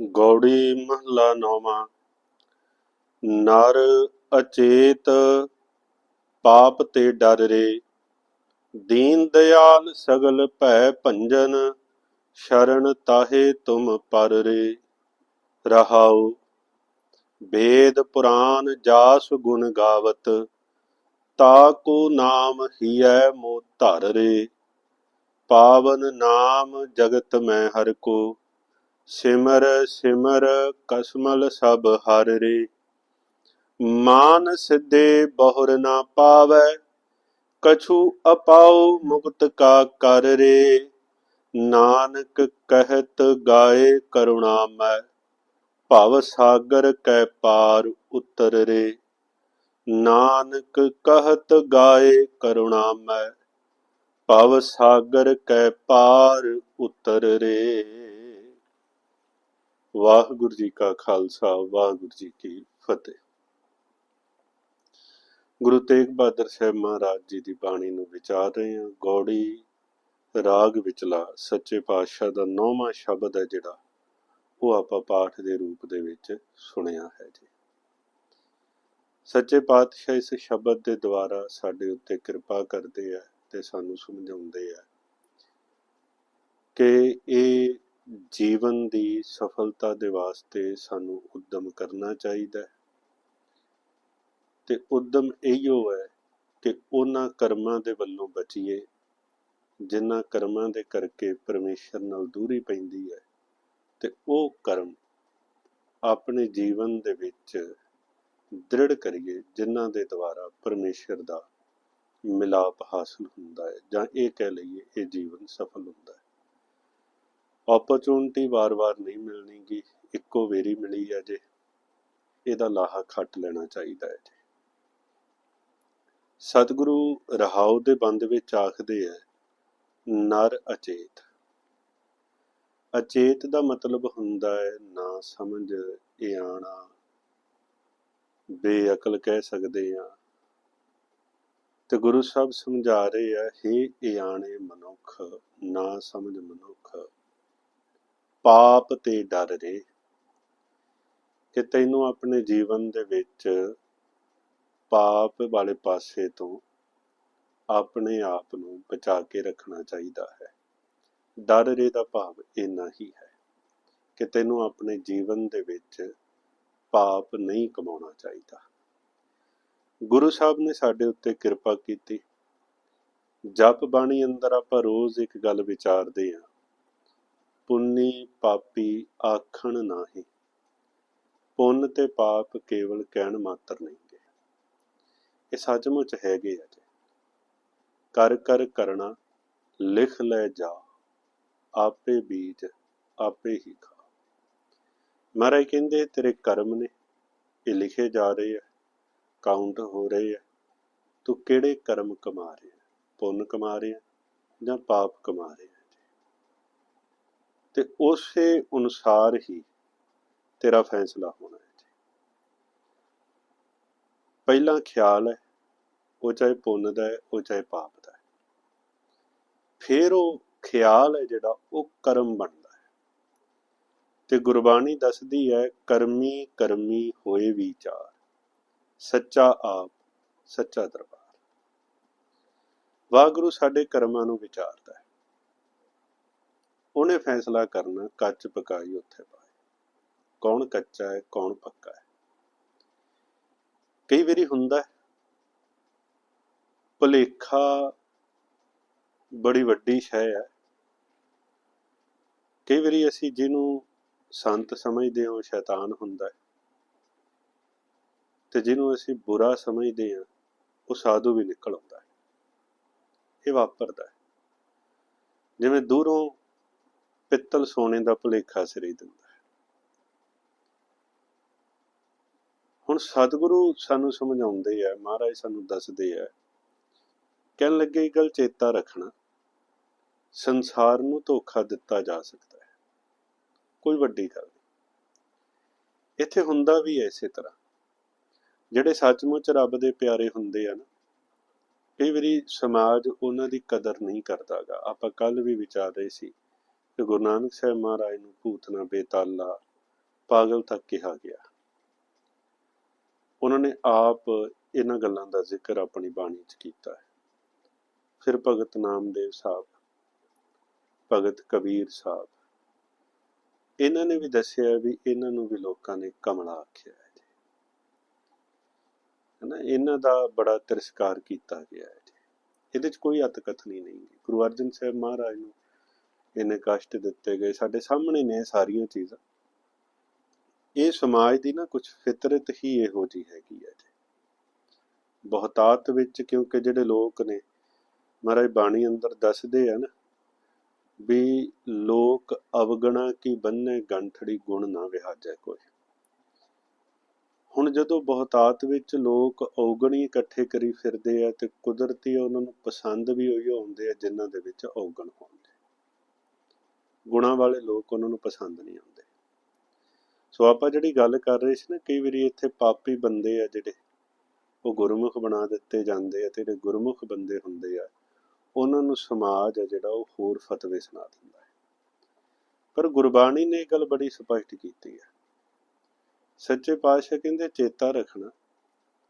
ਗੌੜੀ ਮਹਲਾ ਨੌਵਾਂ। ਨਰ ਅਚੇਤ ਪਾਪ ਤੇ ਡਰ ਰੇ। ਦੀਨ ਦਿਆਲ ਸਗਲ ਭੈ ਭੰਜਨ, ਸ਼ਰਨ ਤਾਹੇ ਤੁਮ ਪਰ ਰੇ। ਰਹਾਉ ਵੇਦ ਪੁਰਾਨ ਜਾਸ ਗੁਣ ਗਾਵਤ, ਤਾ ਕੋ ਨਾਮ ਹੀਐ ਮੋ ਧਰ ਰੇ। ਪਾਵਨ ਨਾਮ ਜਗਤ ਮੈਂ ਹਰ ਕੋ। ਸਿਮਰ ਸਿਮਰ ਕਸਮਲ ਸਭ ਹਰ ਰੇ। ਮਾਨ ਸਿੱਧੇ ਬਹੁਰ ਨਾ ਪਾਵੈ, ਕਛੂ ਅਪਾਉ ਮੁਕਤ ਕਾ ਕਰ ਰੇ। ਨਾਨਕ ਕਹਿਤ ਗਾਏ ਕਰੁਣਾ ਮੈਂ, ਭਵ ਸਾਗਰ ਕੈ ਪਾਰ ਉਤਰ ਰੇ। ਨਾਨਕ ਕਹਤ ਗਾਏ ਕਰੁਣਾ ਮੈਂ, ਭਵ ਸਾਗਰ ਕੈ ਪਾਰ ਉਤਰ ਰੇ। ਵਾਹਿਗੁਰੂ ਜੀ ਕਾ ਖਾਲਸਾ, ਵਾਹਿਗੁਰੂ ਜੀ ਕੀ ਫਤਿਹ। ਗੁਰੂ ਤੇਗ ਬਹਾਦਰ ਸਾਹਿਬ ਮਹਾਰਾਜ ਜੀ ਦੀ ਬਾਣੀ ਨੂੰ ਵਿਚਾਰ ਰਹੇ ਹਾਂ। ਗੌੜੀ ਰਾਗ ਵਿਚਲਾ ਸੱਚੇ ਪਾਤਸ਼ਾਹ ਦਾ ਨੌਵਾਂ ਸ਼ਬਦ ਹੈ ਜਿਹੜਾ, ਉਹ ਆਪਾਂ ਪਾਠ ਦੇ ਰੂਪ ਦੇ ਵਿੱਚ ਸੁਣਿਆ ਹੈ ਜੀ। ਸੱਚੇ ਪਾਤਸ਼ਾਹ ਇਸ ਸ਼ਬਦ ਦੇ ਦੁਆਰਾ ਸਾਡੇ ਉੱਤੇ ਕਿਰਪਾ ਕਰਦੇ ਆ ਤੇ ਸਾਨੂੰ ਸਮਝਾਉਂਦੇ ਆ ਕਿ ਇਹ ਜੀਵਨ ਦੀ ਸਫਲਤਾ ਦੇ ਵਾਸਤੇ ਸਾਨੂੰ ਉਦਮ ਕਰਨਾ ਚਾਹੀਦਾ ਹੈ। ਤੇ ਉਦਮ ਇਹੋ ਹੈ ਕਿ ਉਹਨਾਂ ਕਰਮਾਂ ਦੇ ਵੱਲੋਂ ਬਚੀਏ, ਜਿਨ੍ਹਾਂ ਕਰਮਾਂ ਦੇ ਕਰਕੇ ਪਰਮੇਸ਼ਰ ਨਾਲ ਦੂਰੀ ਪੈਂਦੀ ਹੈ। ਤੇ ਉਹ ਕਰਮ ਆਪਣੇ ਜੀਵਨ ਦੇ ਵਿੱਚ ਦ੍ਰਿੜ ਕਰੀਏ, ਜਿਨ੍ਹਾਂ ਦੇ ਦੁਆਰਾ ਪਰਮੇਸ਼ਰ ਦਾ ਮਿਲਾਪ ਹਾਸਲ ਹੁੰਦਾ ਹੈ, ਜਾਂ ਇਹ ਕਹਿ ਲਈਏ ਇਹ ਜੀਵਨ ਸਫਲ ਹੁੰਦਾ ਹੈ। ਓਪਰਚੁਨਿਟੀ ਵਾਰ-ਵਾਰ ਨਹੀਂ ਮਿਲਣੀਗੀ ਇੱਕੋ ਵੇਰੀ ਮਿਲੀ ਹੈ ਜੇ। ਇਹਦਾ ਲਾਹਾ ਖੱਟ ਲੈਣਾ ਚਾਹੀਦਾ ਹੈ ਜੀ। ਸਤਿਗੁਰੂ ਰਹਾਉ ਦੇ ਬੰਦ ਵਿੱਚ ਆਖਦੇ ਹੈ, ਨਰ ਅਚੇਤ। ਅਚੇਤ ਦਾ ਮਤਲਬ ਹੁੰਦਾ ਹੈ, ਨਾ ਸਮਝ ਇਆਣਾ ਬੇਅਕਲ ਕਹਿ ਸਕਦੇ ਆ ਤੇ ਗੁਰੂ ਸਾਹਿਬ ਸਮਝਾ ਰਹੇ ਆ हे ਇਆਣੇ ਮਨੁੱਖ, ਨਾ ਸਮਝ ਮਨੁੱਖ। ਪਾਪ ਤੇ ਡਰ ਰੇ। ਕਿ ਤੈਨੂੰ ਆਪਣੇ ਜੀਵਨ ਦੇ ਵਿੱਚ ਪਾਪ ਵਾਲੇ ਪਾਸੇ ਤੋਂ ਆਪਣੇ ਆਪ ਨੂੰ ਬਚਾ ਕੇ ਰੱਖਣਾ ਚਾਹੀਦਾ ਹੈ। ਡਰ ਰੇ ਦਾ ਭਾਵ ਇੰਨਾ ਹੀ ਹੈ ਕਿ ਤੈਨੂੰ ਆਪਣੇ ਜੀਵਨ ਦੇ ਵਿੱਚ ਪਾਪ ਨਹੀਂ ਕਮਾਉਣਾ ਚਾਹੀਦਾ। ਗੁਰੂ ਸਾਹਿਬ ਨੇ ਸਾਡੇ ਉੱਤੇ ਕਿਰਪਾ ਕੀਤੀ। ਜਪ ਬਾਣੀ ਅੰਦਰ ਆਪਾਂ ਰੋਜ਼ ਇੱਕ ਗੱਲ ਵਿਚਾਰਦੇ ਹਾਂ। ਪੁੰਨੀ ਪਾਪੀ ਆਖਣ ਨਾਹੀ। ਪੁੰਨ ਤੇ ਪਾਪ ਕੇਵਲ ਕਹਿਣ ਮਾਤਰ ਨਹੀਂ ਗੇ। ਇਹ ਸੱਚਮੁੱਚ ਹੈਗੇ ਆ ਜੀ। ਕਰ ਕਰ ਕਰਨਾ ਲਿਖ ਲੈ ਜਾ, ਆਪੇ ਬੀਜ, ਆਪੇ ਹੀ ਖਾ। ਮਹਾਰਾਜ ਕਹਿੰਦੇ, ਤੇਰੇ ਕਰਮ ਨੇ, ਇਹ ਲਿਖੇ ਜਾ ਰਹੇ ਆ, ਕਾਊਂਟ ਹੋ ਰਹੇ ਆ। ਤੂੰ ਕਿਹੜੇ ਕਰਮ ਕਮਾ ਰਿਹਾ? ਪੁੰਨ ਕਮਾ ਰਿਹਾ ਜਾਂ ਪਾਪ ਕਮਾ ਰਿਹਾ? ਤੇ ਉਸੇ ਅਨੁਸਾਰ ਹੀ ਤੇਰਾ ਫੈਸਲਾ ਹੋਣਾ ਹੈ ਜੀ। ਪਹਿਲਾ ਖਿਆਲ ਹੈ, ਉਹ ਚਾਹੇ ਪੁੰਨ ਦਾ ਹੈ, ਉਹ ਚਾਹੇ ਪਾਪ ਦਾ ਹੈ। ਫਿਰ ਉਹ ਖਿਆਲ ਹੈ ਜਿਹੜਾ, ਉਹ ਕਰਮ ਬਣਦਾ ਹੈ। ਤੇ ਗੁਰਬਾਣੀ ਦੱਸਦੀ ਹੈ, ਕਰਮੀ ਕਰਮੀ ਹੋਏ ਵਿਚਾਰ, ਸੱਚਾ ਆਪ, ਸੱਚਾ ਦਰਬਾਰ। ਵਾਹਿਗੁਰੂ ਸਾਡੇ ਕਰਮਾਂ ਨੂੰ ਵਿਚਾਰਦਾ ਹੈ। ਉਹਨੇ ਫੈਸਲਾ ਕਰਨਾ ਕੱਚ ਪਕਾਈ ਉੱਥੇ ਪਾਏ। ਕੌਣ ਕੱਚਾ ਹੈ, ਕੌਣ ਪੱਕਾ ਹੈ। ਕਈ ਵਾਰੀ ਹੁੰਦਾ ਹੈ, ਭੁਲੇਖਾ ਬੜੀ ਵੱਡੀ ਸ਼ੈ ਹੈ। ਕਈ ਵਾਰੀ ਅਸੀਂ ਜਿਹਨੂੰ ਸੰਤ ਸਮਝਦੇ ਹਾਂ, ਉਹ ਸ਼ੈਤਾਨ ਹੁੰਦਾ ਹੈ। ਤੇ ਜਿਹਨੂੰ ਅਸੀਂ ਬੁਰਾ ਸਮਝਦੇ ਹਾਂ, ਉਹ ਸਾਧੂ ਵੀ ਨਿਕਲ ਆਉਂਦਾ ਹੈ। ਇਹ ਵਾਪਰਦਾ ਹੈ। ਜਿਵੇਂ ਦੂਰੋਂ ਪਿੱਤਲ ਸੋਨੇ ਦਾ ਭੁਲੇਖਾ ਸਿਰੇ ਦਿੰਦਾ ਹੈ। ਹੁਣ ਸਤਿਗੁਰੂ ਸਾਨੂੰ ਸਮਝਾਉਂਦੇ ਆ, ਮਹਾਰਾਜ ਸਾਨੂੰ ਦੱਸਦੇ ਆ, ਕਹਿਣ ਲੱਗੇ ਗੱਲ ਚੇਤਾ ਰੱਖਣਾ, ਸੰਸਾਰ ਨੂੰ ਧੋਖਾ ਦਿੱਤਾ ਜਾ ਸਕਦਾ ਹੈ। ਕੋਈ ਵੱਡੀ ਗੱਲ ਨਹੀਂ। ਇੱਥੇ ਹੁੰਦਾ ਵੀ ਐਸੇ ਤਰ੍ਹਾਂ। ਜਿਹੜੇ ਸੱਚਮੁੱਚ ਰੱਬ ਦੇ ਪਿਆਰੇ ਹੁੰਦੇ ਆ ਨਾ, ਕਈ ਵਾਰੀ ਸਮਾਜ ਉਹਨਾਂ ਦੀ ਕਦਰ ਨਹੀਂ ਕਰਦਾਗਾ। ਆਪਾਂ ਕੱਲ ਵੀ ਵਿਚਾਰ ਰਹੇ ਸੀ ਕਿ ਗੁਰੂ ਨਾਨਕ ਸਾਹਿਬ ਮਹਾਰਾਜ ਨੂੰ ਭੂਤਨਾ ਬੇਤਾਲਾ ਪਾਗਲ ਤੱਕ ਕਿਹਾ ਗਿਆ। ਉਹਨਾਂ ਨੇ ਆਪ ਇਹਨਾਂ ਗੱਲਾਂ ਦਾ ਜ਼ਿਕਰ ਆਪਣੀ ਬਾਣੀ 'ਚ ਕੀਤਾ ਹੈ। ਫਿਰ ਭਗਤ ਨਾਮਦੇਵ ਸਾਹਿਬ, ਭਗਤ ਕਬੀਰ ਸਾਹਿਬ, ਇਹਨਾਂ ਨੇ ਵੀ ਦੱਸਿਆ ਵੀ ਇਹਨਾਂ ਨੂੰ ਵੀ ਲੋਕਾਂ ਨੇ ਕਮਲਾ ਆਖਿਆ ਹੈ ਜੀ। ਹਨਾ, ਇਹਨਾਂ ਦਾ ਬੜਾ ਤਿਰਸਕਾਰ ਕੀਤਾ ਗਿਆ ਹੈ ਜੀ। ਇਹਦੇ 'ਚ ਕੋਈ ਅਤਕਥਨੀ ਨਹੀਂ ਗੀ। ਗੁਰੂ ਅਰਜਨ ਸਾਹਿਬ ਮਹਾਰਾਜ ਨੂੰ ਇਹਨੇ ਕਸ਼ਟ ਦਿੱਤੇ ਗਏ, ਸਾਡੇ ਸਾਹਮਣੇ ਨੇ ਇਹ ਸਾਰੀਆਂ ਚੀਜ਼ਾਂ। ਇਹ ਸਮਾਜ ਦੀ ਨਾ ਕੁਝ ਫਿਤਰਤ ਹੀ ਇਹੋ ਜੀ ਹੈਗੀ ਹੈ ਜੀ। ਬਹੁਤਾਤ ਵਿੱਚ ਕਿਉਂਕਿ ਜਿਹੜੇ ਲੋਕ ਨੇ, ਮਹਾਰਾਜ ਬਾਣੀ ਅੰਦਰ ਦੱਸਦੇ ਆ ਨਾ ਵੀ ਲੋਕ ਅਵਗਣਾ ਕੀ ਬੰਨੇ ਗੰਠੜੀ ਗੁਣ ਨਾ ਵਿਹਾਜੈ ਕੋਈ। ਹੁਣ ਜਦੋਂ ਬਹੁਤਾਤ ਵਿੱਚ ਲੋਕ ਔਗਣੀ ਇਕੱਠੇ ਕਰੀ ਫਿਰਦੇ ਆ ਤੇ ਕੁਦਰਤੀ ਉਹਨਾਂ ਨੂੰ ਪਸੰਦ ਵੀ ਉਹੀ ਆਉਂਦੇ ਆ ਜਿਨ੍ਹਾਂ ਦੇ ਵਿੱਚ ਔਗਣ ਹੋਣ। ਗੁਣਾ ਵਾਲੇ ਲੋਕ ਉਹਨਾਂ ਨੂੰ ਪਸੰਦ ਨਹੀਂ ਆਉਂਦੇ। ਸੋ ਆਪਾਂ ਜਿਹੜੀ ਗੱਲ ਕਰ ਰਹੇ ਸੀ ਨਾ, ਕਈ ਵਾਰੀ ਇੱਥੇ ਪਾਪੀ ਬੰਦੇ ਆ ਜਿਹੜੇ, ਉਹ ਗੁਰਮੁਖ ਬਣਾ ਦਿੱਤੇ ਜਾਂਦੇ ਆ ਤੇ ਜਿਹੜੇ ਗੁਰਮੁਖ ਬੰਦੇ ਹੁੰਦੇ ਆ, ਉਹਨਾਂ ਨੂੰ ਸਮਾਜ ਆ ਜਿਹੜਾ ਉਹ ਹੋਰ ਫਤਵੇ ਸੁਣਾ ਦਿੰਦਾ ਹੈ। ਪਰ ਗੁਰਬਾਣੀ ਨੇ ਇਹ ਗੱਲ ਬੜੀ ਸਪਸ਼ਟ ਕੀਤੀ ਹੈ। ਸੱਚੇ ਪਾਤਸ਼ਾਹ ਕਹਿੰਦੇ, ਚੇਤਾ ਰੱਖਣਾ,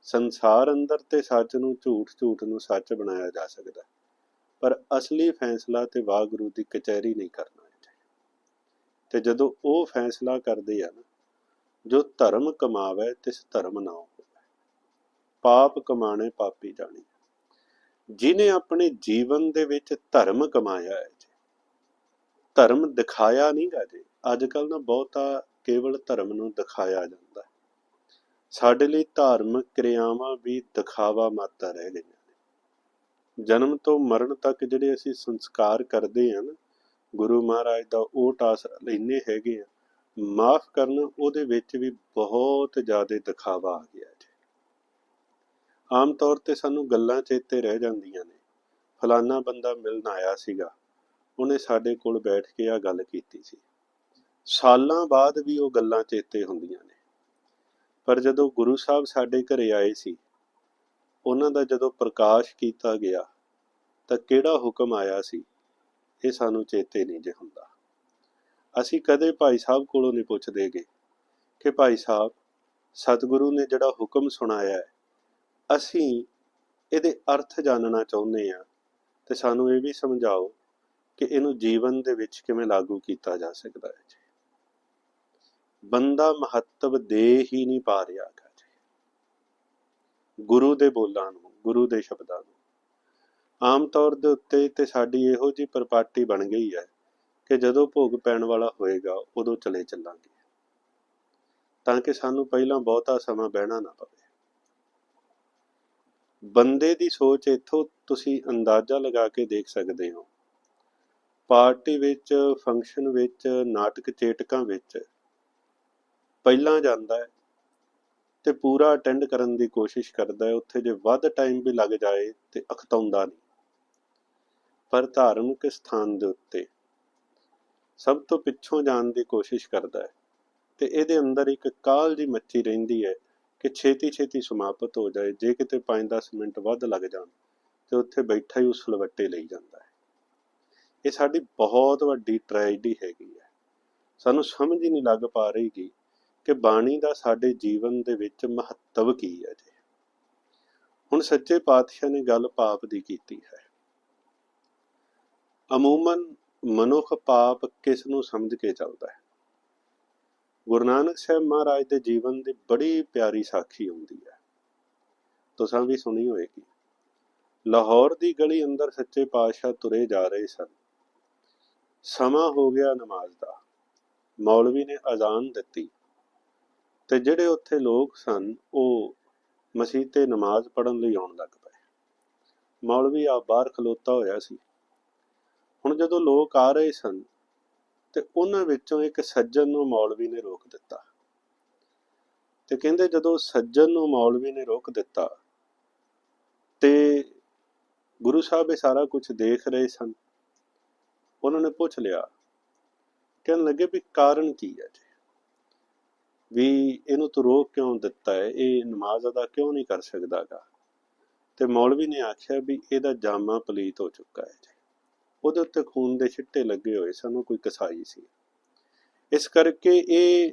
ਸੰਸਾਰ ਅੰਦਰ ਤੇ ਸੱਚ ਨੂੰ ਝੂਠ ਝੂਠ ਨੂੰ ਸੱਚ ਬਣਾਇਆ ਜਾ ਸਕਦਾ ਪਰ ਅਸਲੀ ਫੈਸਲਾ ਤੇ ਵਾਹਿਗੁਰੂ ਦੀ ਕਚਹਿਰੀ ਨਹੀਂ ਕਰਨਾ। ਤੇ ਜਦੋਂ ਉਹ ਫੈਸਲਾ ਕਰਦੇ ਆ ਨਾ, ਜੋ ਧਰਮ ਕਮਾਵੇ ਤਿਸ ਧਰਮ ਨਾ ਹੋਵੇ। ਪਾਪ ਕਮਾਣੇ ਪਾਪੀ ਜਾਣੀ। ਜਿਨੇ ਆਪਣੇ ਜੀਵਨ ਦੇ ਵਿੱਚ ਧਰਮ ਕਮਾਇਆ ਹੈ ਜੀ, ਧਰਮ ਦਿਖਾਇਆ ਨਹੀਂ ਗਾ ਜੀ। ਅੱਜ ਕੱਲ ਨਾ ਬਹੁਤਾ ਕੇਵਲ ਧਰਮ ਨੂੰ ਦਿਖਾਇਆ ਜਾਂਦਾ ਹੈ। ਸਾਡੇ ਲਈ ਧਾਰਮਿਕ ਕਿਰਿਆਵਾਂ ਵੀ ਦਿਖਾਵਾ ਮਾਤਰ ਰਹਿ ਗਈਆਂ ਨੇ। ਜਨਮ ਤੋਂ ਮਰਨ ਤੱਕ ਜਿਹੜੇ ਅਸੀਂ ਸੰਸਕਾਰ ਕਰਦੇ ਹਾਂ ਨਾ ਗੁਰੂ ਮਹਾਰਾਜ ਦਾ ਉਹ ਟਾਸ ਇੰਨੇ ਹੈਗੇ ਆ, ਮਾਫ ਕਰਨ ਉਹਦੇ ਵਿੱਚ ਵੀ ਬਹੁਤ ਜ਼ਿਆਦਾ ਦਿਖਾਵਾ ਆ ਗਿਆ ਜੀ। ਆਮ ਤੌਰ ਤੇ ਸਾਨੂੰ ਗੱਲਾਂ ਚੇਤੇ ਰਹਿ ਜਾਂਦੀਆਂ ਨੇ। ਫਲਾਨਾ ਬੰਦਾ ਮਿਲਣ ਆਇਆ ਸੀਗਾ, ਉਹਨੇ ਸਾਡੇ ਕੋਲ ਬੈਠ ਕੇ ਆ ਗੱਲ ਕੀਤੀ ਸੀ। ਸਾਲਾਂ ਬਾਅਦ ਵੀ ਉਹ ਗੱਲਾਂ ਚੇਤੇ ਹੁੰਦੀਆਂ ਨੇ। ਪਰ ਜਦੋਂ ਗੁਰੂ ਸਾਹਿਬ ਸਾਡੇ ਘਰੇ ਆਏ ਸੀ, ਉਹਨਾਂ ਦਾ ਜਦੋਂ ਪ੍ਰਕਾਸ਼ ਕੀਤਾ ਗਿਆ, ਤਾਂ ਕਿਹੜਾ ਹੁਕਮ ਆਇਆ ਸੀ? ਇਹ ਸਾਨੂੰ ਚੇਤੇ ਨਹੀਂ ਜੇ ਹੁੰਦਾ। ਅਸੀਂ ਕਦੇ ਭਾਈ ਸਾਹਿਬ ਕੋਲੋਂ ਨਹੀਂ ਪੁੱਛਦੇਗੇ ਕਿ ਭਾਈ ਸਾਹਿਬ, ਸਤਿਗੁਰੂ ਨੇ ਜਿਹੜਾ ਹੁਕਮ ਸੁਣਾਇਆ ਹੈ, ਅਸੀਂ ਇਹਦੇ ਅਰਥ ਜਾਣਨਾ ਚਾਹੁੰਦੇ ਆ ਤੇ ਸਾਨੂੰ ਇਹ ਵੀ ਸਮਝਾਓ ਕਿ ਇਹਨੂੰ ਜੀਵਨ ਦੇ ਵਿੱਚ ਕਿਵੇਂ ਲਾਗੂ ਕੀਤਾ ਜਾ ਸਕਦਾ ਹੈ ਜੀ। ਬੰਦਾ ਮਹੱਤਵ ਦੇ ਹੀ ਨਹੀਂ ਪਾ ਰਿਹਾ ਜੀ। ਗੁਰੂ ਦੇ ਬੋਲਾਂ ਨੂੰ, ਗੁਰੂ ਦੇ ਸ਼ਬਦਾਂ ਨੂੰ। ਆਮ ਤੌਰ ਦੇ ਉੱਤੇ ਤੇ ਸਾਡੀ ਇਹੋ ਜੀ ਪ੍ਰਪਾਰਟੀ ਬਣ ਗਈ ਹੈ ਕਿ ਜਦੋਂ ਭੋਗ ਪੈਣ ਵਾਲਾ ਹੋਏਗਾ, ਉਦੋਂ ਚਲੇ ਚੱਲਾਂਗੇ। ਤਾਂ ਕਿ ਸਾਨੂੰ ਪਹਿਲਾਂ ਬਹੁਤਾ ਸਮਾਂ ਬਹਿਣਾ ਨਾ ਪਵੇ। ਬੰਦੇ ਦੀ ਸੋਚ ਇੱਥੋਂ ਤੁਸੀਂ ਅੰਦਾਜ਼ਾ ਲਗਾ ਕੇ ਦੇਖ ਸਕਦੇ ਹੋ। ਪਾਰਟੀ ਵਿੱਚ, ਫੰਕਸ਼ਨ ਵਿੱਚ, ਨਾਟਕ ਚੇਟਕਾਂ ਵਿੱਚ ਪਹਿਲਾਂ ਜਾਂਦਾ ਹੈ ਤੇ ਪੂਰਾ ਅਟੈਂਡ ਕਰਨ ਦੀ ਕੋਸ਼ਿਸ਼ ਕਰਦਾ ਹੈ। ਉੱਥੇ ਜੇ ਵੱਧ ਟਾਈਮ ਵੀ ਲੱਗ ਜਾਏ ਤੇ ਅਖਤਾਉਂਦਾ ਨਹੀਂ। ਪਰ ਧਾਰਮਿਕ ਸਥਾਨ ਦੇ ਉੱਤੇ? ਸਭ ਤੋਂ ਪਿੱਛੋਂ ਜਾਣ ਦੀ ਕੋਸ਼ਿਸ਼ ਕਰਦਾ ਹੈ ਤੇ ਇਹਦੇ ਅੰਦਰ ਇੱਕ ਕਾਲ ਜੀ ਮੱਚੀ ਰਹਿੰਦੀ ਹੈ ਕਿ ਛੇਤੀ ਛੇਤੀ ਸਮਾਪਤ ਹੋ ਜਾਏ, ਜੇ ਕਿਤੇ 5-10 ਮਿੰਟ ਵੱਧ ਲੱਗ ਜਾਣ, ਤੇ ਉੱਥੇ ਬੈਠਾ ਹੀ ਉਸ ਲਵੱਟੇ ਲਈ ਜਾਂਦਾ ਹੈ। ਇਹ ਸਾਡੀ ਬਹੁਤ ਵੱਡੀ ਟ੍ਰੈਜਡੀ ਹੈਗੀ ਹੈ। ਸਾਨੂੰ ਸਮਝ ਹੀ ਨਹੀਂ ਲੱਗ ਪਾ ਰਹੀਗੀ ਕਿ ਬਾਣੀ ਦਾ ਸਾਡੇ ਜੀਵਨ ਦੇ ਵਿੱਚ ਮਹੱਤਵ ਕੀ ਹੈ ਜੀ ਹੁਣ ਸੱਚੇ ਪਾਤਸ਼ਾਹ ਨੇ ਗੱਲ ਪਾਪ ਦੀ ਕੀਤੀ ਹੈ। ਅਮੂਮਨ ਮਨੁੱਖ ਪਾਪ ਕਿਸ ਨੂੰ ਸਮਝ ਕੇ ਚੱਲਦਾ ਹੈ? ਗੁਰੂ ਨਾਨਕ ਸਾਹਿਬ ਮਹਾਰਾਜ ਦੇ ਜੀਵਨ ਦੀ ਬੜੀ ਪਿਆਰੀ ਸਾਖੀ ਆਉਂਦੀ ਹੈ। ਤੁਸੀਂ ਵੀ ਸੁਣੀ ਹੋਏਗੀ ਲਾਹੌਰ ਦੀ ਗਲੀ ਅੰਦਰ ਸੱਚੇ ਪਾਤਸ਼ਾਹ ਤੁਰੇ ਜਾ ਰਹੇ ਸਨ। ਸਮਾਂ ਹੋ ਗਿਆ ਨਮਾਜ਼ ਦਾ। ਮੌਲਵੀ ਨੇ ਅਜ਼ਾਨ ਦਿੱਤੀ। ਤੇ ਜਿਹੜੇ ਉੱਥੇ ਲੋਕ ਸਨ, ਉਹ ਮਸਜਿਦ ਤੇ ਨਮਾਜ਼ ਪੜ੍ਹਨ ਲਈ ਆਉਣ ਲੱਗ ਪਏ। ਮੌਲਵੀ ਆ ਬਾਹਰ ਖਲੋਤਾ ਹੋਇਆ ਸੀ। ਹੁਣ ਜਦੋਂ ਲੋਕ ਆ ਰਹੇ ਸਨ, ਤੇ ਉਹਨਾਂ ਵਿੱਚੋਂ ਇੱਕ ਸੱਜਣ ਨੂੰ ਮੌਲਵੀ ਨੇ ਰੋਕ ਦਿੱਤਾ। ਤੇ ਕਹਿੰਦੇ ਜਦੋਂ ਸੱਜਣ ਨੂੰ ਮੌਲਵੀ ਨੇ ਰੋਕ ਦਿੱਤਾ, ਤੇ ਗੁਰੂ ਸਾਹਿਬ ਇਹ ਸਾਰਾ ਕੁਝ ਦੇਖ ਰਹੇ ਸਨ। ਉਹਨਾਂ ਨੇ ਪੁੱਛ ਲਿਆ, ਕਹਿਣ ਲੱਗੇ ਵੀ ਕਾਰਨ ਕੀ ਹੈ ਜੀ? ਵੀ ਇਹਨੂੰ ਤੂੰ ਰੋਕ ਕਿਉਂ ਦਿੱਤਾ ਹੈ? ਇਹ ਨਮਾਜ਼ ਅਦਾ ਕਿਉਂ ਨਹੀਂ ਕਰ ਸਕਦਾਗਾ? ਤੇ ਮੌਲਵੀ ਨੇ ਆਖਿਆ ਵੀ ਇਹਦਾ ਜਾਮਾ ਪਲੀਤ ਹੋ ਚੁੱਕਾ ਹੈ ਜੀ। ਉਹਦੇ ਉੱਤੇ ਖੂਨ ਦੇ ਛਿੱਟੇ ਲੱਗੇ ਹੋਏ ਸਨ ਉਹ ਕੋਈ ਕਸਾਈ ਸੀ। ਇਸ ਕਰਕੇ ਇਹ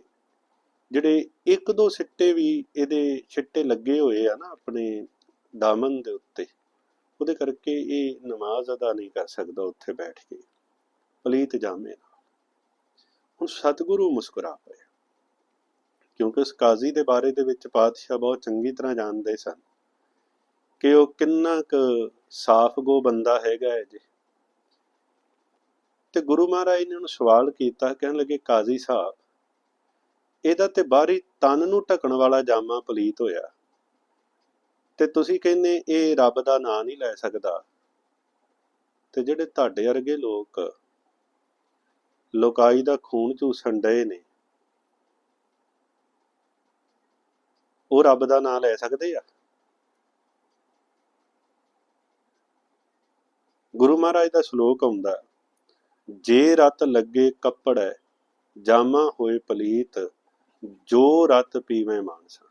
ਜਿਹੜੇ ਇੱਕ ਦੋ ਸਿੱਟੇ ਵੀ ਇਹਦੇ ਛਿੱਟੇ ਲੱਗੇ ਹੋਏ ਆ ਨਾ ਆਪਣੇ ਦਾਮਨ ਦੇ ਉੱਤੇ, ਉਹਦੇ ਕਰਕੇ ਇਹ ਨਮਾਜ਼ ਅਦਾ ਨਹੀਂ ਕਰ ਸਕਦਾ ਉੱਥੇ ਬੈਠ ਕੇ। ਪਲੀਤ ਜਾਮੇ ਨਾਲ ਹੁਣ ਸਤਿਗੁਰੂ ਮੁਸਕਰਾ ਪਏ। ਕਿਉਂਕਿ ਉਸ ਕਾਜ਼ੀ ਦੇ ਬਾਰੇ ਦੇ ਵਿੱਚ ਪਾਤਸ਼ਾਹ ਬਹੁਤ ਚੰਗੀ ਤਰ੍ਹਾਂ ਜਾਣਦੇ ਸਨ ਕਿ ਉਹ ਕਿੰਨਾ ਕੁ ਸਾਫ਼ਗੋ ਬੰਦਾ ਹੈਗਾ ਹੈ ਜੀ। ਤੇ ਗੁਰੂ ਮਹਾਰਾਜ ਨੇ ਉਹਨੂੰ ਸਵਾਲ ਕੀਤਾ, ਕਹਿਣ ਲੱਗੇ, ਕਾਜ਼ੀ ਸਾਹਿਬ, ਇਹਦਾ ਤੇ ਬਾਹਰੀ ਤਨ ਨੂੰ ਢਕਣ ਵਾਲਾ ਜਾਮਾ ਪਲੀਤ ਹੋਇਆ। ਤੇ ਤੁਸੀਂ ਕਹਿੰਦੇ ਇਹ ਰੱਬ ਦਾ ਨਾਂ ਨਹੀਂ ਲੈ ਸਕਦਾ। ਤੇ ਜਿਹੜੇ ਤੁਹਾਡੇ ਵਰਗੇ ਲੋਕ ਲੋਕਾਈ ਦਾ ਖੂਨ ਚੂਸਣ ਡਏ ਨੇ, ਉਹ ਰੱਬ ਦਾ ਨਾਂ ਲੈ ਸਕਦੇ ਆ? ਗੁਰੂ ਮਹਾਰਾਜ ਦਾ ਸ਼ਲੋਕ ਆਉਂਦਾ ਜੇ ਰਤ ਲੱਗੇ ਕੱਪੜੈ, ਜਾਮਾ ਹੋਏ ਪਲੀਤ, ਜੋ ਰਤ ਪੀਵੇਂ ਮਾਨਸਾ।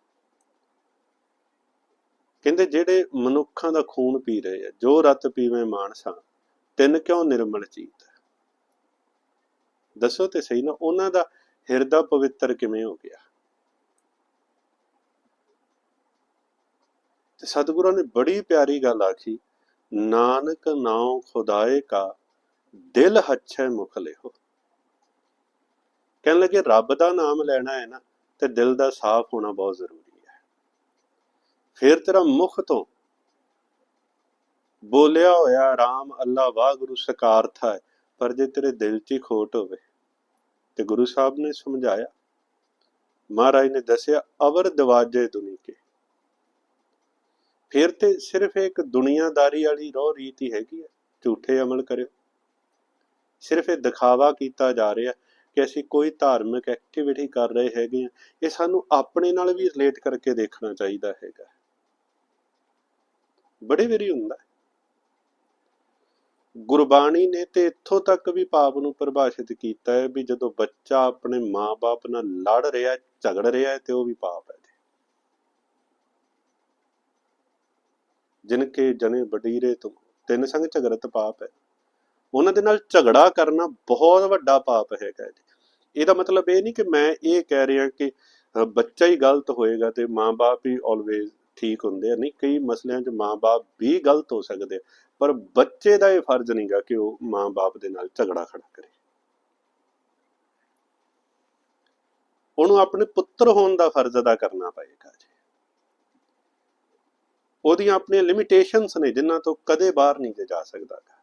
ਕਹਿੰਦੇ ਜਿਹੜੇ ਮਨੁੱਖਾਂ ਦਾ ਖੂਨ ਪੀ ਰਹੇ ਆ, ਜੋ ਰਤ ਪੀਵੇਂ ਮਾਨਸਾ, ਤਿੰਨ ਕਿਉਂ ਨਿਰਮਲ ਚੀਤ ਦੱਸੋ ਤੇ ਸਹੀ ਨਾ, ਉਹਨਾਂ ਦਾ ਹਿਰਦਾ ਪਵਿੱਤਰ ਕਿਵੇਂ ਹੋ ਗਿਆ? ਤੇ ਸਤਿਗੁਰਾਂ ਨੇ ਬੜੀ ਪਿਆਰੀ ਗੱਲ ਆਖੀ, ਨਾਨਕ ਨਾਉ ਖੁਦਾਏ ਕਾ ਦਿਲ ਹੱਛੈ ਮੁਖ ਲਿਓ ਕਹਿਣ ਲੱਗੇ, ਰੱਬ ਦਾ ਨਾਮ ਲੈਣਾ ਹੈ ਨਾ, ਤੇ ਦਿਲ ਦਾ ਸਾਫ਼ ਹੋਣਾ ਬਹੁਤ ਜ਼ਰੂਰੀ ਹੈ। ਫਿਰ ਤੇਰਾ ਮੁਖ ਤੋਂ ਬੋਲਿਆ ਹੋਇਆ, ਰਾਮ ਅੱਲਾ, ਵਾਹਿਗੁਰੂ ਸਕਾਰਥ ਹੈ ਪਰ ਜੇ ਤੇਰੇ ਦਿਲ 'ਚ ਹੀ ਖੋਟ ਹੋਵੇ, ਤੇ ਗੁਰੂ ਸਾਹਿਬ ਨੇ ਸਮਝਾਇਆ। ਮਹਾਰਾਜ ਨੇ ਦੱਸਿਆ, ਅਵਰ ਦਵਾਜੇ ਦੁਨੀ ਕੇ ਫਿਰ ਤੇ ਸਿਰਫ ਇੱਕ ਦੁਨੀਆਦਾਰੀ ਵਾਲੀ ਰੋਹ ਰੀਤ ਹੀ ਹੈਗੀ ਹੈ, ਝੂਠੇ ਅਮਲ ਕਰਿਓ। ਸਿਰਫ ਇਹ ਦਿਖਾਵਾ ਕੀਤਾ ਜਾ ਰਿਹਾ ਕਿ ਅਸੀਂ ਕੋਈ ਧਾਰਮਿਕ ਐਕਟੀਵਿਟੀ ਕਰ ਰਹੇ ਹੈਗੇ ਆ ਇਹ ਸਾਨੂੰ ਆਪਣੇ ਨਾਲ ਵੀ ਰਿਲੇਟ ਕਰਕੇ ਦੇਖਣਾ ਚਾਹੀਦਾ ਹੈਗਾ। ਬੜੇ ਵੇਰੀ ਹੁੰਦਾ ਗੁਰਬਾਣੀ ਨੇ ਤੇ ਇੱਥੋਂ ਤੱਕ ਵੀ ਪਾਪ ਨੂੰ ਪਰਿਭਾਸ਼ਿਤ ਕੀਤਾ ਹੈ ਵੀ ਜਦੋਂ ਬੱਚਾ ਆਪਣੇ ਮਾਪੇ ਨਾਲ ਲੜ ਰਿਹਾ, ਝਗੜ ਰਿਹਾ ਹੈ ਤੇ ਉਹ ਵੀ ਪਾਪ ਹੈ ਜਿਨ ਕੇ ਜਨੇ ਬਡੀਰੇ ਤੋਂ ਤਿੰਨ ਸੰਗ ਝਗੜਤ ਪਾਪ ਹੈ। ਉਹਨਾਂ ਦੇ ਨਾਲ ਝਗੜਾ ਕਰਨਾ ਬਹੁਤ ਵੱਡਾ ਪਾਪ ਹੈਗਾ ਜੀ। ਇਹਦਾ ਮਤਲਬ ਇਹ ਨਹੀਂ ਕਿ ਮੈਂ ਇਹ ਕਹਿ ਰਿਹਾ ਕਿ ਬੱਚਾ ਹੀ ਗਲਤ ਹੋਏਗਾ ਤੇ ਮਾਂ-ਬਾਪ ਹੀ ਆਲਵੇਜ਼ ਠੀਕ ਹੁੰਦੇ ਆ। ਨਹੀਂ, ਕਈ ਮਸਲਿਆਂ 'ਚ ਮਾਂ-ਬਾਪ ਵੀ ਗਲਤ ਹੋ ਸਕਦੇ ਆ, ਪਰ ਬੱਚੇ ਦਾ ਇਹ ਫਰਜ਼ ਨਹੀਂਗਾ ਕਿ ਉਹ ਮਾਂ-ਬਾਪ ਦੇ ਨਾਲ ਝਗੜਾ ਖੜਾ ਕਰੇ। ਉਹਨੂੰ ਆਪਣੇ ਪੁੱਤਰ ਹੋਣ ਦਾ ਫਰਜ਼ ਅਦਾ ਕਰਨਾ ਪਏਗਾ ਜੀ। ਉਹਦੀਆਂ ਆਪਣੀਆਂ ਲਿਮਿਟੇਸ਼ਨਸ ਨੇ ਜਿਨ੍ਹਾਂ ਤੋਂ ਕਦੇ ਬਾਹਰ ਨਹੀਂ ਜਾ ਸਕਦਾ ਗਾ।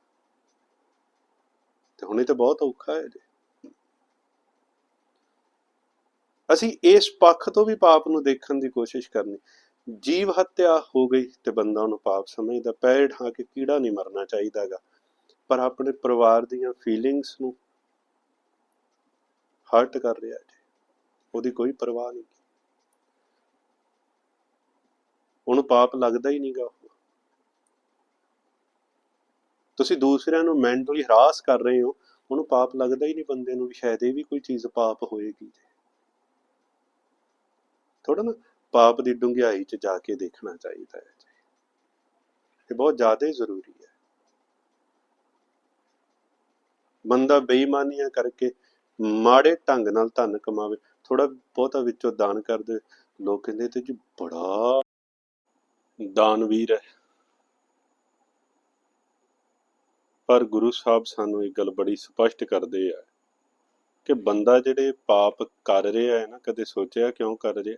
ਤੇ ਹੁਣੇ ਤਾਂ ਬਹੁਤ ਔਖਾ ਹੈ ਜੀ ਅਸੀਂ ਇਸ ਪੱਖ ਤੋਂ ਵੀ ਪਾਪ ਨੂੰ ਦੇਖਣ ਦੀ ਕੋਸ਼ਿਸ਼ ਕਰਨੀ। ਜੀਵ ਹੱਤਿਆ ਹੋ ਗਈ ਤੇ ਬੰਦਾ ਉਹਨੂੰ ਪਾਪ ਸਮਝਦਾ, ਪੈਰ ਢਾ ਕੇ ਕੀੜਾ ਨਹੀਂ ਮਰਨਾ ਚਾਹੀਦਾਗਾ। ਪਰ ਆਪਣੇ ਪਰਿਵਾਰ ਦੀਆਂ ਫੀਲਿੰਗਸ ਨੂੰ ਹਰਟ ਕਰ ਰਿਹਾ ਜੀ, ਉਹਦੀ ਕੋਈ ਪਰਵਾਹ ਨਹੀਂ। ਉਹਨੂੰ ਪਾਪ ਲੱਗਦਾ ਹੀ ਨਹੀਂਗਾ ਉਹ ਤੁਸੀਂ ਦੂਸਰਿਆਂ ਨੂੰ ਮੈਂਟਲੀ ਹਰਾਸ ਕਰ ਰਹੇ ਹੋ, ਉਹਨੂੰ ਪਾਪ ਲੱਗਦਾ ਹੀ ਨਹੀਂ ਬੰਦੇ ਨੂੰ ਵੀ, ਸ਼ਾਇਦ ਇਹ ਵੀ ਕੋਈ ਚੀਜ਼ ਪਾਪ ਹੋਏਗੀ ਥੋੜਾ ਨਾ ਪਾਪ ਦੀ ਡੂੰਘਾਈ 'ਚ ਜਾ ਕੇ ਦੇਖਣਾ ਚਾਹੀਦਾ ਹੈ ਇਹ ਬਹੁਤ ਜ਼ਿਆਦਾ ਜ਼ਰੂਰੀ ਹੈ। ਬੰਦਾ ਬੇਈਮਾਨੀਆਂ ਕਰਕੇ ਮਾੜੇ ਢੰਗ ਨਾਲ ਧਨ ਕਮਾਵੇ ਥੋੜਾ ਬਹੁਤਾ ਵਿੱਚੋਂ ਦਾਨ ਕਰਦੇ ਲੋਕ ਕਹਿੰਦੇ ਤੇ ਜੀ ਬੜਾ ਦਾਨਵੀਰ ਹੈ। ਪਰ ਗੁਰੂ ਸਾਹਿਬ ਸਾਨੂੰ ਇਹ ਗੱਲ ਬੜੀ ਸਪਸ਼ਟ ਕਰਦੇ ਆ ਕਿ ਬੰਦਾ ਜਿਹੜੇ ਪਾਪ ਕਰ ਰਿਹਾ ਹੈ ਨਾ, ਕਦੇ ਸੋਚਿਆ ਕਿਉਂ ਕਰ ਰਿਹਾ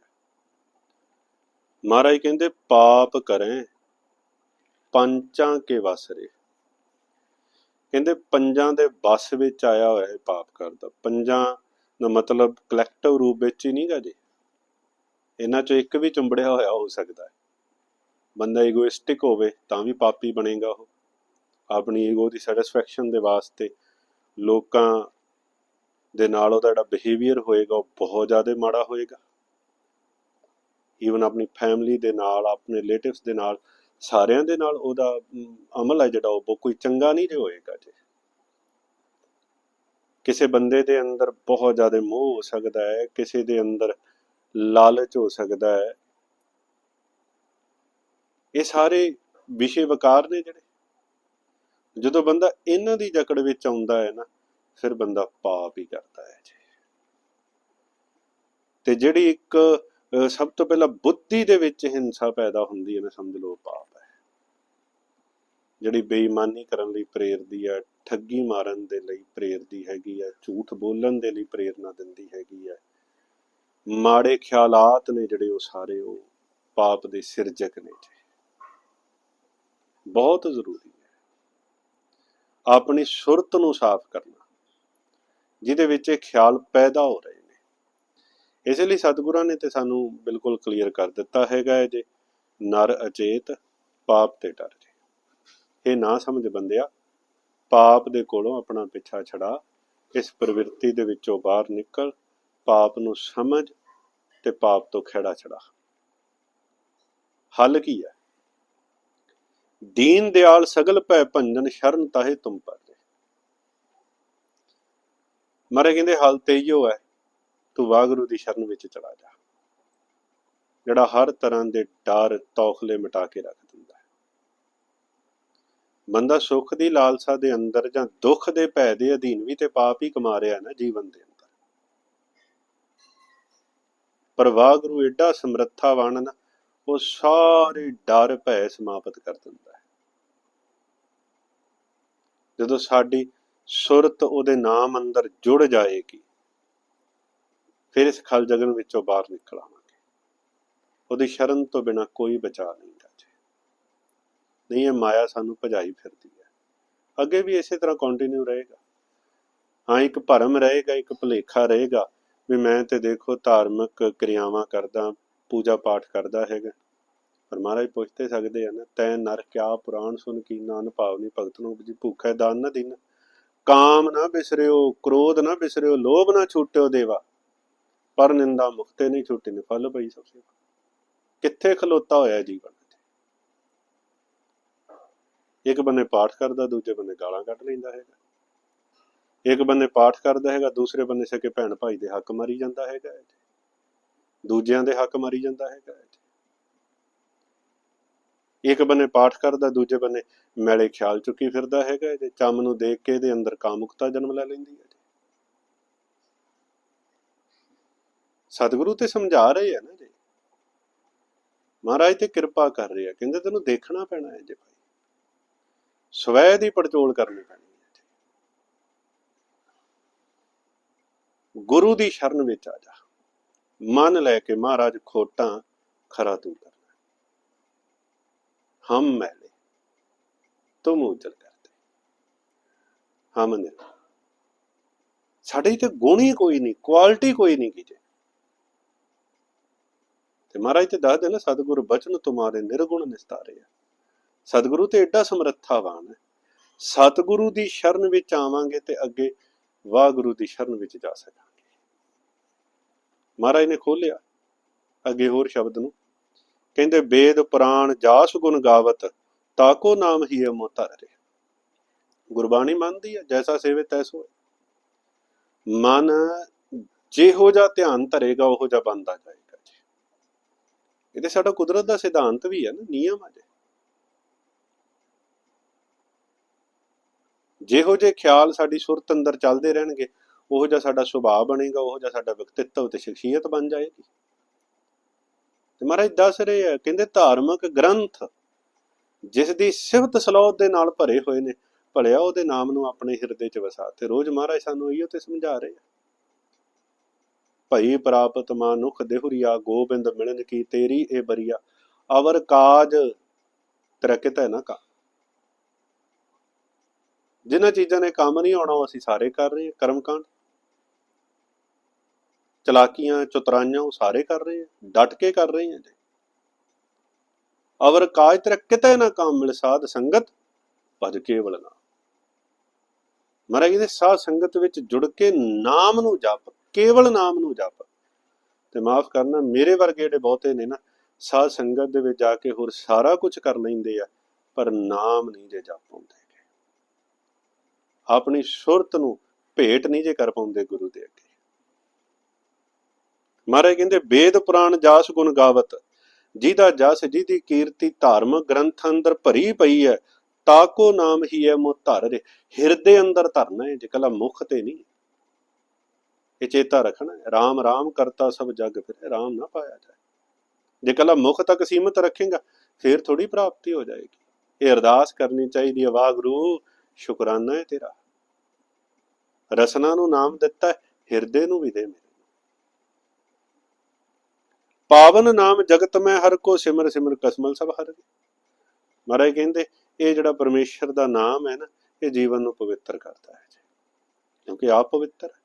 ਮਹਾਰਾਜ ਕਹਿੰਦੇ, ਪਾਪ ਕਰੇ, ਪੰਚਾਂ ਕੇ ਵਸ ਰੇ ਕਹਿੰਦੇ, ਪੰਜਾਂ ਦੇ ਵਸ ਵਿੱਚ ਆਇਆ ਹੋਇਆ ਹੈ ਪਾਪ ਕਰਦਾ। ਪੰਜਾਂ ਦਾ ਮਤਲਬ ਕਲੈਕਟਿਵ ਰੂਪ ਵਿੱਚ ਹੀ ਨਹੀਂਗਾ ਜੀ। ਇਹਨਾਂ ਚੋਂ ਇੱਕ ਵੀ ਚੁੰਬੜਿਆ ਹੋਇਆ ਹੋ ਸਕਦਾ ਹੈ। ਬੰਦਾ ਈਗੋਇਸਟਿਕ ਹੋਵੇ ਤਾਂ ਵੀ ਪਾਪੀ ਬਣੇਗਾ ਉਹ। ਆਪਣੀ ਈਗੋ ਦੀ ਸੈਟੀਸਫੈਕਸ਼ਨ ਦੇ ਵਾਸਤੇ ਲੋਕਾਂ ਦੇ ਨਾਲ ਉਹਦਾ ਜਿਹੜਾ ਬਿਹੇਵੀਅਰ ਹੋਏਗਾ, ਉਹ ਬਹੁਤ ਜ਼ਿਆਦਾ ਮਾੜਾ ਹੋਏਗਾ। ਈਵਨ ਆਪਣੀ ਫੈਮਿਲੀ ਦੇ ਨਾਲ, ਆਪਣੇ ਰਿਲੇਟਿਵਸ ਦੇ ਨਾਲ, ਸਾਰਿਆਂ ਦੇ ਨਾਲ ਉਹਦਾ ਅਮਲ ਹੈ ਜਿਹੜਾ ਉਹ ਬਹੁਤ ਕੋਈ ਚੰਗਾ ਨਹੀਂ ਜੇ ਹੋਏਗਾ ਜੇ। ਕਿਸੇ ਬੰਦੇ ਦੇ ਅੰਦਰ ਬਹੁਤ ਜ਼ਿਆਦਾ ਮੋਹ ਹੋ ਸਕਦਾ ਹੈ, ਕਿਸੇ ਦੇ ਅੰਦਰ ਲਾਲਚ ਹੋ ਸਕਦਾ ਹੈ। ਇਹ ਸਾਰੇ ਵਿਸ਼ੇ ਵਿਕਾਰ ਨੇ ਜਿਹੜੇ। ਜਦੋਂ ਬੰਦਾ ਇਹਨਾਂ ਦੀ ਜਕੜ ਵਿੱਚ ਆਉਂਦਾ ਹੈ ਨਾ, ਫਿਰ ਬੰਦਾ ਪਾਪ ਹੀ ਕਰਦਾ ਹੈ ਜੀ। ਤੇ ਜਿਹੜੀ ਇੱਕ ਸਭ ਤੋਂ ਪਹਿਲਾਂ ਬੁੱਧੀ ਦੇ ਵਿੱਚ ਹਿੰਸਾ ਪੈਦਾ ਹੁੰਦੀ ਹੈ ਨਾ, ਸਮਝ ਲਓ ਪਾਪ ਹੈ। ਜਿਹੜੀ ਬੇਈਮਾਨੀ ਕਰਨ ਲਈ ਪ੍ਰੇਰਦੀ ਹੈ, ਠੱਗੀ ਮਾਰਨ ਦੇ ਲਈ ਪ੍ਰੇਰਦੀ ਹੈਗੀ ਹੈ, ਝੂਠ ਬੋਲਣ ਦੇ ਲਈ ਪ੍ਰੇਰਨਾ ਦਿੰਦੀ ਹੈਗੀ ਹੈ। ਮਾੜੇ ਖਿਆਲਾਤ ਨੇ ਜਿਹੜੇ ਉਹ ਸਾਰੇ ਉਹ ਪਾਪ ਦੇ ਸਿਰਜਕ ਨੇ ਜੀ। ਬਹੁਤ ਜ਼ਰੂਰੀ ਆਪਣੀ ਸੁਰਤ ਨੂੰ ਸਾਫ਼ ਕਰਨਾ, ਜਿਹਦੇ ਵਿੱਚ ਇਹ ਖਿਆਲ ਪੈਦਾ ਹੋ ਰਹੇ ਨੇ। ਇਸ ਲਈ ਸਤਿਗੁਰਾਂ ਨੇ ਤੇ ਸਾਨੂੰ ਬਿਲਕੁਲ ਕਲੀਅਰ ਕਰ ਦਿੱਤਾ ਹੈਗਾ ਹੈ ਜੇ, ਨਰ ਅਚੇਤ, ਪਾਪ ਤੇ ਡਰ ਜੇ। ਇਹ ਨਾ ਸਮਝ ਬੰਦਿਆ, ਪਾਪ ਦੇ ਕੋਲੋਂ ਆਪਣਾ ਪਿੱਛਾ ਛੜਾ ਇਸ ਪ੍ਰਵਿਰਤੀ ਦੇ ਵਿੱਚੋਂ ਬਾਹਰ ਨਿਕਲ, ਪਾਪ ਨੂੰ ਸਮਝ ਤੇ ਪਾਪ ਤੋਂ ਖੇੜਾ ਛੜਾ ਹੱਲ ਕੀ ਹੈ? ਦੀਨ ਦਿਆਲ ਸਗਲ ਭੈ ਭੰਜਨ ਸ਼ਰਨ ਤਾਹੇ ਤੁਮ ਪਰ ਮਾਰੇ ਕਹਿੰਦੇ, ਹਾਲ ਤੇ ਇਹੋ ਹੈ, ਤੂੰ ਵਾਹਿਗੁਰੂ ਦੀ ਸ਼ਰਨ ਵਿੱਚ ਚਲਾ ਜਾ। ਜਿਹੜਾ ਹਰ ਤਰ੍ਹਾਂ ਦੇ ਡਰ, ਤੌਖਲੇ ਮਿਟਾ ਕੇ ਰੱਖ ਦਿੰਦਾ ਹੈ। ਬੰਦਾ ਸੁੱਖ ਦੀ ਲਾਲਸਾ ਦੇ ਅੰਦਰ ਜਾਂ ਦੁੱਖ ਦੇ ਭੈ ਦੇ ਅਧੀਨ ਵੀ ਤੇ ਪਾਪ ਹੀ ਕਮਾ ਰਿਹਾ ਨਾ ਜੀਵਨ ਦੇ ਅੰਦਰ। ਪਰ ਵਾਹਿਗੁਰੂ ਏਡਾ ਸਮਰੱਥਾਵਾਨ ਨਾ ਉਹ ਸਾਰੇ ਡਰ ਭੈ ਸਮਾਪਤ ਕਰ ਦਿੰਦਾ ਹੈ। ਜਦੋਂ ਸਾਡੀ ਸੁਰਤ ਉਹਦੇ ਨਾਮ ਅੰਦਰ ਜੁੜ ਜਾਏਗੀ, ਫਿਰ ਇਸ ਖਲ ਜਗਨ ਵਿੱਚੋਂ ਬਾਹਰ ਨਿਕਲ ਆਵਾਂਗੇ। ਉਹਦੀ ਸ਼ਰਨ ਤੋਂ ਬਿਨਾ ਕੋਈ ਬਚਾ ਨਹੀਂ ਗਾ ਨਹੀਂ, ਇਹ ਮਾਇਆ ਸਾਨੂੰ ਭਜਾਈ ਫਿਰਦੀ ਹੈ। ਅੱਗੇ ਵੀ ਇਸੇ ਤਰ੍ਹਾਂ ਕੰਟੀਨਿਊ ਰਹੇਗਾ। ਹਾਂ, ਇੱਕ ਭਰਮ ਰਹੇਗਾ, ਇੱਕ ਭੁਲੇਖਾ ਰਹੇਗਾ ਵੀ ਮੈਂ ਤੇ ਦੇਖੋ ਧਾਰਮਿਕ ਕਿਰਿਆਵਾਂ ਕਰਦਾ ਪੂਜਾ ਪਾਠ ਕਰਦਾ ਹੈਗਾ। ਪਰ ਮਹਾਰਾਜ ਪੁੱਛਤੇ ਸਕਦੇ ਆ ਨਾ, ਤੈ ਨਰ ਕਿਆ ਪੁਰਾਣ ਸੁਨ ਕੀ ਨਾਨ ਭਾਵਨੀ ਭਗਤ ਨੂੰ ਜੀ ਭੁੱਖੈ ਦਾਨ ਨਾ ਦਿਨ ਕਾਮ ਨਾ ਬਿਸਰਿਓ, ਕ੍ਰੋਧ ਨਾ ਬਿਸਰਿਓ, ਲੋਭ ਨਾ ਛੂਟਿਓ ਦੇਵਾ। ਪਰ ਨਿੰਦਾ ਮੁਕਤੇ ਨਹੀਂ ਛੁੱਟੀ ਨੇ, ਫਲ ਪਈ ਸਭ ਸੇਵਾ ਕਿੱਥੇ ਖਲੋਤਾ ਹੋਇਆ ਜੀਵਨ ਇੱਕ ਬੰਨੇ ਪਾਠ ਕਰਦਾ, ਦੂਜੇ ਬੰਨੇ ਗਾਲਾਂ ਕੱਢ ਲੈਂਦਾ ਹੈਗਾ। ਇੱਕ ਬੰਨੇ ਪਾਠ ਕਰਦਾ ਹੈਗਾ, ਦੂਸਰੇ ਬੰਨੇ ਸਕੇ ਭੈਣ ਭਾਈ ਦੇ ਹੱਕ ਮਾਰੀ ਜਾਂਦਾ ਹੈਗਾ ਦੂਜਿਆਂ ਦੇ ਹੱਕ ਮਾਰੀ ਜਾਂਦਾ ਹੈਗਾ ਇੱਕ ਬੰਨੇ ਪਾਠ ਕਰਦਾ, ਦੂਜੇ ਬੰਨੇ ਮੈਲੇ ਖਿਆਲ ਚੁੱਕੀ ਫਿਰਦਾ ਹੈਗਾ ਤੇ ਚੰਮ ਨੂੰ ਦੇਖ ਕੇ ਇਹਦੇ ਅੰਦਰ ਕਾਮੁਕਤਾ ਜਨਮ ਲੈ ਲੈਂਦੀ ਹੈ ਸਤਿਗੁਰੂ ਤੇ ਸਮਝਾ ਰਹੇ ਆ ਨਾ ਜੀ। ਮਹਾਰਾਜ ਤੇ ਕਿਰਪਾ ਕਰ ਰਹੇ ਆ। ਕਹਿੰਦੇ ਤੈਨੂੰ ਦੇਖਣਾ ਪੈਣਾ ਹੈ ਜੀ ਭਾਈ। ਸਵੈ ਦੀ ਪੜਚੋਲ ਕਰਨੀ ਪੈਣੀ ਹੈ ਗੁਰੂ ਦੀ ਸ਼ਰਨ ਵਿੱਚ ਆ ਜਾ। ਮਨ ਲੈ ਕੇ ਮਹਾਰਾਜ ਖੋਟਾਂ ਖਰਾ ਤੂੰ ਕਰਨਾ ਹਮ ਮੈਲੇ, ਤੁਮ ਉਜਲ ਕਰਦੇ। ਹਮ ਨੇ ਸਾਡੇ ਤੇ ਗੁਣ ਹੀ ਕੋਈ ਨਹੀਂ ਕੁਆਲਿਟੀ ਕੋਈ ਨਹੀਂ ਕੀ ਜੇ ਤੇ ਮਹਾਰਾਜ ਤੇ ਦੱਸ ਦੇ ਨਾ, ਸਤਿਗੁਰ ਬਚਨ ਤੁਮਾਰੇ ਨਿਰਗੁਣ ਨਿਸਤਾਰੇ ਆ। ਸਤਿਗੁਰੂ ਤੇ ਐਡਾ ਸਮਰੱਥਾਵਾਨ ਹੈ। ਸਤਿਗੁਰੂ ਦੀ ਸ਼ਰਨ ਵਿੱਚ ਆਵਾਂਗੇ ਤੇ ਅੱਗੇ ਵਾਹਿਗੁਰੂ ਦੀ ਸ਼ਰਨ ਵਿੱਚ ਜਾ ਸਕਾਂਗੇ। ਮਹਾਰਾਜ ਨੇ ਖੋਲਿਆ ਅੱਗੇ ਹੋਰ ਸ਼ਬਦ ਨੂੰ, ਕਹਿੰਦੇ, ਵੇਦ ਪੁਰਾਣ ਜਾਸ ਗੁਣ ਗਾਵਤ, ਤਾਕੋ ਨਾਮ ਹੀ ਹੈ ਮੋਤਰ ਗੁਰਬਾਣੀ ਮੰਨਦੀ ਹੈ, ਜੈਸਾ ਸੇਵੇ ਤੈਸੋ ਮਨ ਜਿਹੋ ਜਿਹਾ ਧਿਆਨ ਧਰੇਗਾ, ਉਹੋ ਜਿਹਾ ਬੰਦਾ ਜਾਏਗਾ ਜੀ। ਇਹ ਤੇ ਸਾਡਾ ਕੁਦਰਤ ਦਾ ਸਿਧਾਂਤ ਵੀ ਹੈ ਨਾ, ਨਿਯਮ ਹੈ ਜੀ। ਜਿਹੋ ਜਿਹੇ ਖਿਆਲ ਸਾਡੀ ਸੁਰਤ ਅੰਦਰ ਚੱਲਦੇ ਰਹਿਣਗੇ ਉਹੋ ਜਿਹਾ ਸਾਡਾ ਸੁਭਾਅ ਬਣੇਗਾ, ਉਹੋ ਜਿਹਾ ਸਾਡਾ ਵਿਅਕਤੀਤਵ ਤੇ ਸ਼ਖਸੀਅਤ ਬਣ ਜਾਏਗੀ। ਤੇ ਮਹਾਰਾਜ ਦੱਸ ਰਹੇ ਆ, ਕਹਿੰਦੇ ਧਾਰਮਿਕ ਗ੍ਰੰਥ ਜਿਸ ਦੀ ਸਿਫਤ ਸਲੋਤ ਦੇ ਨਾਲ ਭਰੇ ਹੋਏ ਨੇ, ਭਲਿਆ ਉਹਦੇ ਨਾਮ ਨੂੰ ਆਪਣੇ ਹਿਰਦੇ 'ਚ ਵਸਾ। ਤੇ ਰੋਜ਼ ਮਹਾਰਾਜ ਸਾਨੂੰ ਇਹੋ ਤੇ ਸਮਝਾ ਰਹੇ ਆ। ਭਈ ਪ੍ਰਾਪਤ ਮਾਨੁਖ ਦੇਹੁਰੀਆ, ਗੋਬਿੰਦ ਮਿਲਨ ਕੀ ਤੇਰੀ ਇਹ ਬਰੀਆ। ਅਵਰ ਕਾਜ ਤੇਰਾ ਹੈ ਨਾ ਕਾ। ਜਿਨ੍ਹਾਂ ਚੀਜ਼ਾਂ ਨੇ ਕੰਮ ਨਹੀਂ ਆਉਣਾ, ਉਹ ਅਸੀਂ ਸਾਰੇ ਕਰ ਰਹੇ ਹਾਂ ਕਰਮਕਾਂਡ ਚਲਾਕੀਆਂ, ਚਤਰਾਈਆਂ ਉਹ ਸਾਰੇ ਕਰ ਰਹੇ ਆ, ਡਟ ਕੇ ਕਰ ਰਹੇ ਆ ਜੀ। ਅਵਰ ਕਾਜ ਤੇਰਾ ਕਿਤੇ ਨਾ ਕੰਮ ਮਿਲ, ਸਾਧ ਸੰਗਤ ਭਜ ਕੇਵਲ ਨਾ ਮਹਾਰਾਜ ਕਹਿੰਦੇ, ਸਾਧ ਸੰਗਤ ਵਿੱਚ ਜੁੜ ਕੇ ਨਾਮ ਨੂੰ ਜਪ, ਕੇਵਲ ਨਾਮ ਨੂੰ ਜਪ। ਤੇ ਮਾਫ ਕਰਨਾ, ਮੇਰੇ ਵਰਗੇ ਜਿਹੜੇ ਬਹੁਤੇ ਨੇ ਨਾ, ਸਾਧ ਸੰਗਤ ਦੇ ਵਿੱਚ ਜਾ ਕੇ ਹੋਰ ਸਾਰਾ ਕੁਝ ਕਰ ਲੈਂਦੇ ਆ, ਪਰ ਨਾਮ ਨਹੀਂ ਜੇ ਜਪ ਪਾਉਂਦੇ ਆਪਣੀ ਸੁਰਤ ਨੂੰ ਭੇਟ ਨਹੀਂ ਜੇ ਕਰ ਪਾਉਂਦੇ ਗੁਰੂ ਦੇ ਅੱਗੇ। ਮਹਾਰਾਜ ਕਹਿੰਦੇ ਵੇਦ ਪੁਰਾਣ ਜਾਸ ਗੁਣ ਗਾਵਤ ਜਿਹਦਾ ਜਸ ਜਿਹਦੀ ਕੀਰਤੀ ਧਾਰਮਿਕ ਗ੍ਰੰਥ ਅੰਦਰ ਭਰੀ ਪਈ ਹੈ ਤਾਕੋ ਨਾਮ ਹੀ ਹੈ ਮੋ ਧਰ ਹਿਰਦੇ ਅੰਦਰ ਧਰਨਾ ਹੈ ਜੇ ਕੱਲਾ ਮੁਖ ਤੇ ਨਹੀਂ ਇਹ ਚੇਤਾ ਰੱਖਣਾ ਰਾਮ ਰਾਮ ਕਰਤਾ ਸਭ ਜਗ ਫਿਰ ਰਾਮ ਨਾ ਪਾਇਆ ਜਾਏ। ਜੇ ਕਲਾ ਮੁਖ ਤੱਕ ਸੀਮਤ ਰੱਖੇਗਾ ਫਿਰ ਥੋੜੀ ਪ੍ਰਾਪਤੀ ਹੋ ਜਾਏਗੀ। ਇਹ ਅਰਦਾਸ ਕਰਨੀ ਚਾਹੀਦੀ ਹੈ ਵਾਹਿਗੁਰੂ ਸ਼ੁਕਰਾਨਾ ਹੈ ਤੇਰਾ। ਰਸਨਾ ਨੂੰ ਨਾਮ ਦਿੱਤਾ ਹੈ, ਹਿਰਦੇ ਨੂੰ ਵੀ ਦੇ ਮੇਰੇ। ਪਾਵਨ ਨਾਮ ਜਗਤ ਮੈਂ ਹਰ ਕੋ ਸਿਮਰ ਸਿਮਰ ਕਸਮਲ ਸਭ ਹਰ ਮਹਾਰਾਜ ਕਹਿੰਦੇ ਇਹ ਜਿਹੜਾ ਪਰਮੇਸ਼ਰ ਦਾ ਨਾਮ ਹੈ ਨਾ ਇਹ ਜੀਵਨ ਨੂੰ ਪਵਿੱਤਰ ਕਰਦਾ ਹੈ ਕਿਉਂਕਿ ਆਪ ਪਵਿੱਤਰ ਹੈ।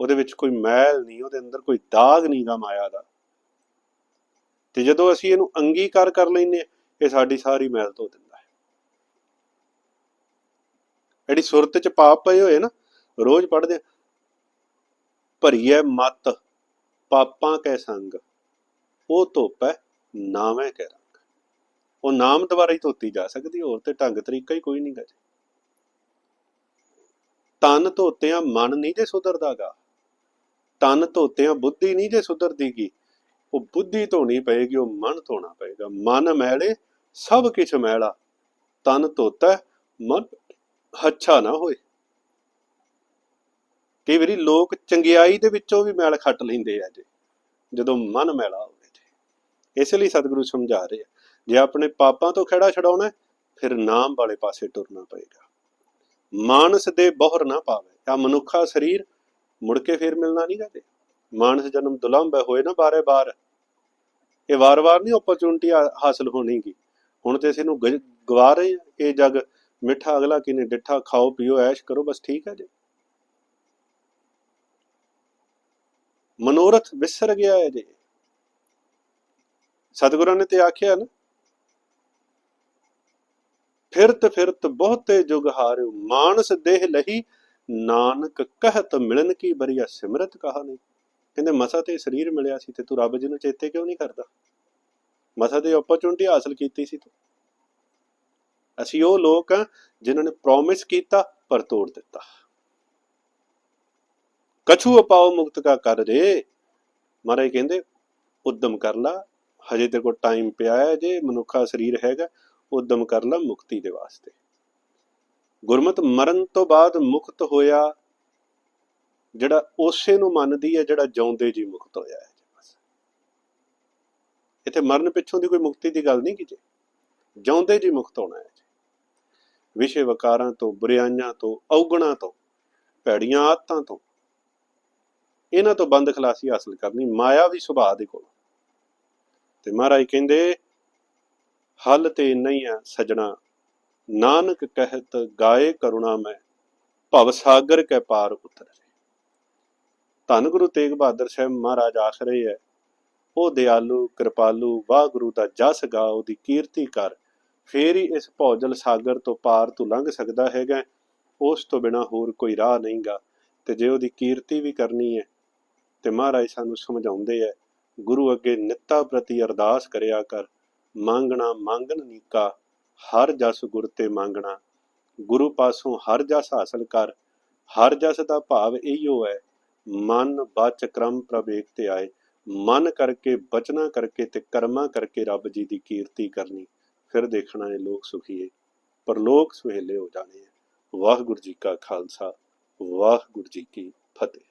ਉਹਦੇ ਵਿੱਚ ਕੋਈ ਮੈਲ ਨਹੀਂ ਉਹਦੇ ਅੰਦਰ ਕੋਈ ਦਾਗ ਨਹੀਂ ਗਾ ਮਾਇਆ ਦਾ। ਤੇ ਜਦੋਂ ਅਸੀਂ ਇਹਨੂੰ ਅੰਗੀਕਾਰ ਕਰ ਲੈਨੇ ਹਾਂ, ਇਹ ਸਾਡੀ ਸਾਰੀ ਮੈਲ ਧੋ ਦਿੰਦਾ ਹੈ। ਜਿਹੜੀ ਸੁਰਤ ਚ ਪਾਪ ਪਏ ਹੋਏ ਨਾ ਰੋਜ਼ ਪੜਦੇ ਹਾਂ, ਭਰੀਐ ਮਤ ਪਾਪਾਂ ਕੈ ਸੰਗ। ਉਹ ਧੋਪੈ ਨਾਵੇਂ ਕਹਿ ਰੰਗ? ਉਹ ਨਾਮ ਦੁਆਰਾ ਹੀ ਧੋਤੀ ਜਾ ਸਕਦੀ, ਹੋਰ ਤੇ ਢੰਗ ਤਰੀਕਾ ਹੀ ਕੋਈ ਨਹੀਂ ਗਾ ਜੀ। ਤਨ ਧੋਤਿਆਂ ਮਨ ਨਹੀਂ ਜੇ ਸੁਧਰਦਾਗਾ। ਤਨ ਧੋਤਿਆਂ ਬੁੱਧੀ ਨਹੀਂ ਜੇ ਸੁਧਰਦੀਗੀ। ਉਹ ਬੁੱਧੀ ਧੋਣੀ ਪਏਗੀ, ਉਹ ਮਨ ਧੋਣਾ ਪਏਗਾ। ਮਨ ਮੈਲੇ, ਸਭ ਕਿਛ ਮੈਲਾ। ਤਨ ਧੋਤਾ ਮਨ ਹੱਛਾ ਨਾ ਹੋਏ। ਕਈ ਵਾਰੀ ਲੋਕ ਚੰਗਿਆਈ ਦੇ ਵਿੱਚੋਂ ਵੀ ਮੈਲ ਖੱਟ ਲੈਂਦੇ ਆ ਜੇ। ਜਦੋਂ ਮਨ ਮੈਲਾ ਹੋਵੇ। ਇਸ ਲਈ ਸਤਿਗੁਰੂ ਸਮਝਾ ਰਹੇ ਆ। ਜੇ ਆਪਣੇ ਪਾਪਾਂ ਤੋਂ ਖੜਾ ਛਡਾਉਣਾ ਫਿਰ ਨਾਮ ਵਾਲੇ ਪਾਸੇ ਟੁਰਨਾ ਪਏਗਾ। ਮਾਨਸ ਦੇ ਬੋਹਰ ਨਾ ਪਾਵੇ। ਆ ਮਨੁੱਖਾ ਸਰੀਰ ਮੁੜ ਕੇ ਫੇਰ ਮਿਲਣਾ ਨਹੀਂ ਗਾ ਮਾਨਸ ਜਨਮ ਦੁਲੰਭ ਹੋਏ ਨਾ ਬਾਰੇ ਬਾਰ। ਇਹ ਵਾਰ-ਵਾਰ ਨਹੀਂ ਓਪਰਚੁਨਿਟੀ ਹਾਸਲ ਹੋਣੀਗੀ। ਹੁਣ ਤੇ ਇਸ ਨੂੰ ਗਵਾ ਰਹੇ ਆ। ਇਹ ਜਗ ਮਿੱਠਾ ਅਗਲਾ ਕਿਨੇ ਡਿੱਠਾ ਖਾਓ, ਪੀਓ, ਐਸ਼ ਕਰੋ, ਬਸ ਠੀਕ ਹੈ ਜੀ। ਮਨੋਰਥ ਵਿਸਰ ਗਿਆ ਹੈ ਜੀ। ਸਤਿਗੁਰਾਂ ਨੇ ਤੇ ਆਖਿਆ ਨਾ, ਫਿਰਤ ਫਿਰਤ ਬਹੁਤੇ ਜੁਗ ਹਾਰਿਓ, ਮਾਨਸ ਦੇਹ ਲਹੀ, ਨਾਨਕ ਕਹਿਤ ਮਿਲਨ ਕੀ ਬਰੀਆ, ਸਿਮਰਤ ਕਹਾ ਨਹੀਂ ਕਹਿੰਦੇ ਮਸਾ ਤੇ ਸਰੀਰ ਮਿਲਿਆ ਸੀ ਤੇ ਤੂੰ ਰੱਬ ਜੀ ਨੂੰ ਚੇਤੇ ਕਿਉਂ ਨਹੀਂ ਕਰਦਾ? ਮਸਾ ਤੇ ਓਪਰਚੁਨਿਟੀ ਹਾਸਲ ਕੀਤੀ ਸੀ ਤੂੰ। ਅਸੀਂ ਉਹ ਲੋਕ ਆ ਜਿਨ੍ਹਾਂ ਨੇ ਪ੍ਰੋਮਿਸ ਕੀਤਾ, ਪਰ ਤੋੜ ਦਿੱਤਾ। ਕਛੂ ਅਪਾਉ ਮੁਕਤ ਕਾ ਕਰ ਰੇ, ਮਹਾਰਾਜ ਕਹਿੰਦੇ, ਉਦਮ ਕਰ ਲਾ ਹਜੇ ਤੇ ਕੋ ਟਾਈਮ ਪਿਆ ਹੈ, ਜੇ ਮਨੁੱਖਾ ਸਰੀਰ ਹੈਗਾ ਉਦਮ ਕਰ ਲਾ ਮੁਕਤੀ ਦੇ ਵਾਸਤੇ। ਗੁਰਮਤ ਮਰਨ ਤੋਂ ਬਾਅਦ ਮੁਕਤ ਹੋਇਆ, ਜਿਹੜਾ ਉਸੇ ਨੂੰ ਮੰਨਦੀ ਹੈ, ਜਿਹੜਾ ਜਿਉਂਦੇ ਜੀ ਮੁਕਤ ਹੋਇਆ ਹੈ। ਇੱਥੇ ਮਰਨ ਪਿੱਛੋਂ ਦੀ ਕੋਈ ਮੁਕਤੀ ਦੀ ਗੱਲ ਨਹੀਂ ਕੀਤੀ ਜਿਉਂਦੇ ਜੀ ਮੁਕਤ ਹੋਣਾ ਹੈ ਵਿਸ਼ੇ ਵਕਾਰਾਂ ਤੋਂ ਬੁਰਾਈਆਂ ਤੋਂ, ਔਗਣਾਂ ਤੋਂ, ਭੈੜੀਆਂ ਆਦਤਾਂ ਤੋਂ, ਇਹਨਾਂ ਤੋਂ ਬੰਦ ਖਲਾਸੀ ਹਾਸਲ ਕਰਨੀ ਮਾਇਆ ਵੀ ਸੁਭਾਅ ਦੇ ਕੋਲ। ਤੇ ਮਹਾਰਾਜ ਕਹਿੰਦੇ, ਹਲ ਤੇ ਨਹੀਂ ਆ ਸਜਣਾ, ਨਾਨਕ ਕਹਿਤ ਗਾਏ ਕਰੁਣਾ ਮੈਂ, ਭਵ ਸਾਗਰ ਕੈ ਪਾਰ ਉਤਰੇ। ਧੰਨ ਗੁਰੂ ਤੇਗ ਬਹਾਦਰ ਸਾਹਿਬ ਮਹਾਰਾਜ ਆਖ ਰਹੇ ਹੈ ਉਹ ਦਿਆਲੂ, ਕਿਰਪਾਲੂ, ਵਾਹਿਗੁਰੂ ਦਾ ਜਸ ਗਾ, ਉਹਦੀ ਕੀਰਤੀ ਕਰ, ਫੇਰ ਹੀ ਇਸ ਭੌਜਲ ਸਾਗਰ ਤੋਂ ਪਾਰ ਤੂੰ ਲੰਘ ਸਕਦਾ ਹੈਗਾ ਉਸ ਤੋਂ ਬਿਨਾ ਹੋਰ ਕੋਈ ਰਾਹ ਨਹੀਂਗਾ ਤੇ ਜੇ ਉਹਦੀ ਕੀਰਤੀ ਵੀ ਕਰਨੀ ਹੈ ਤੇ ਮਹਾਰਾਜ ਸਾਨੂੰ ਸਮਝਾਉਂਦੇ ਹੈ ਗੁਰੂ ਅੱਗੇ ਨਿੱਤਾ ਪ੍ਰਤੀ ਅਰਦਾਸ ਕਰਿਆ ਕਰ। ਮੰਗਣਾ ਮੰਗਣ ਨੀਕਾ ਹਰ ਜਸ ਗੁਰ ਤੇ ਮੰਗਣਾ। ਗੁਰੂ ਪਾਸੋਂ ਹਰ ਜਸ ਹਾਸਲ ਕਰ, ਹਰ ਜਸ ਦਾ ਭਾਵ ਇਹੀਓ ਹੈ, ਮਨ ਬਚ ਕਰਮ ਪ੍ਰਵੇਕ ਤੇ ਆਏ। ਮਨ ਕਰਕੇ, ਬਚਨਾ ਕਰਕੇ ਤੇ ਕਰਮਾਂ ਕਰਕੇ ਰੱਬ ਜੀ ਦੀ ਕੀਰਤੀ ਕਰਨੀ। ਫਿਰ ਦੇਖਣਾ ਇਹ ਲੋਕ ਸੁਖੀਏ ਪਰ ਲੋਕ ਸੁਹੇਲੇ ਹੋ ਜਾਣੇ ਆ ਵਾਹਿਗੁਰੂ ਜੀ ਕਾ ਖਾਲਸਾ, ਵਾਹਿਗੁਰੂ ਜੀ ਕੀ ਫਤਿਹ।